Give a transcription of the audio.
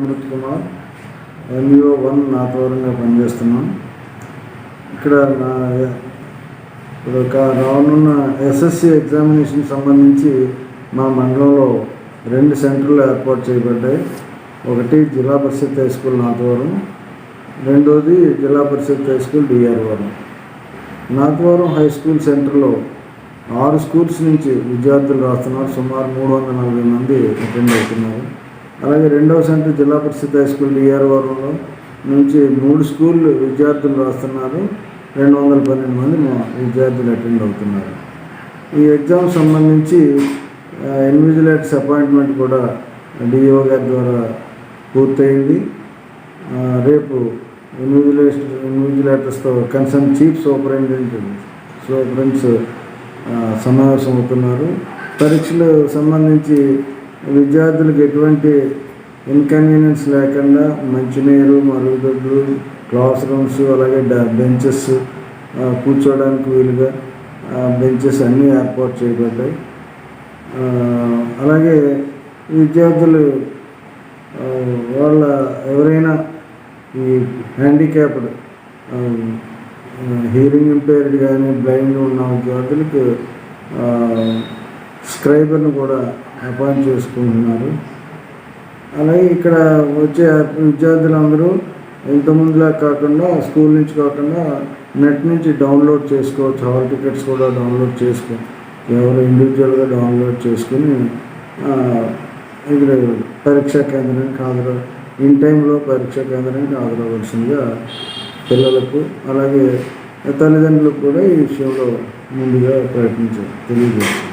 Amrit Kumar MEO one నాతవరంగా పనిచేస్తున్నాం. ఇక్కడ నా ఇప్పుడు రానున్న ఎస్ఎస్సి ఎగ్జామినేషన్ సంబంధించి మా మండలంలో రెండు సెంటర్లు ఏర్పాటు చేయబడ్డాయి. ఒకటి జిల్లా పరిషత్ హై స్కూల్ నాతవరం రెండోది జిల్లా పరిషత్ హై స్కూల్ డిఆర్వరం. నాతవరం హై స్కూల్ సెంటర్లో ఆరు స్కూల్స్ నుంచి విద్యార్థులు రాస్తున్నారు. సుమారు మూడు వందల నలభై మంది అటెండ్ అవుతున్నారు. అలాగే రెండవ సెంటర్ జిల్లా పరిషత్ హై స్కూల్ డిఆర్వరంలో నుంచి మూడు స్కూల్ విద్యార్థులు రాస్తున్నారు. రెండు వందల పన్నెండు మంది మా విద్యార్థులు అటెండ్ అవుతున్నారు. ఈ ఎగ్జామ్ సంబంధించి ఇన్విజిలేటర్స్ అపాయింట్మెంట్ కూడా డిఓ గారి ద్వారా పూర్తయింది. రేపు ఇన్విజిలేషన్ ఇన్విజిలేటర్స్తో కన్సర్న్ చీఫ్ సూపరింటెండెంట్ సూపరింట్స్ సమావేశం అవుతున్నారు పరీక్షలు సంబంధించి విద్యార్థులకు ఎటువంటి ఇన్కన్వీనియన్స్ లేకుండా మంచినీరు మరుగుదొడ్లు క్లాస్ రూమ్స్ అలాగే బెంచెస్ కూర్చోవడానికి వీలుగా బెంచెస్ అన్నీ ఏర్పాటు చేయబడ్డాయి. అలాగే విద్యార్థులు వాళ్ళ ఎవరైనా ఈ హ్యాండిక్యాప్డ్ హీరింగ్ ఇంపేర్డ్ కానీ బ్లైండ్ ఉన్న విద్యార్థులకు స్క్రైబర్ను కూడా అపాయింట్ చేసుకుంటున్నారు. అలాగే ఇక్కడ వచ్చే విద్యార్థులందరూ ఇంతకుముందులా కాకుండా స్కూల్ నుంచి కాకుండా నెట్ నుంచి డౌన్లోడ్ చేసుకోవచ్చు. హాల్ టికెట్స్ కూడా డౌన్లోడ్ చేసుకో ఎవరు ఇండివిజువల్గా డౌన్లోడ్ చేసుకుని ఇక్కడ పరీక్షా కేంద్రానికి హాజరు ఇన్ టైంలో పరీక్షా కేంద్రానికి హాజరవలసిందిగా పిల్లలకు అలాగే తల్లిదండ్రులకు కూడా ఈ విషయంలో ముందుగా ప్రయత్నించారు తెలియజేస్తారు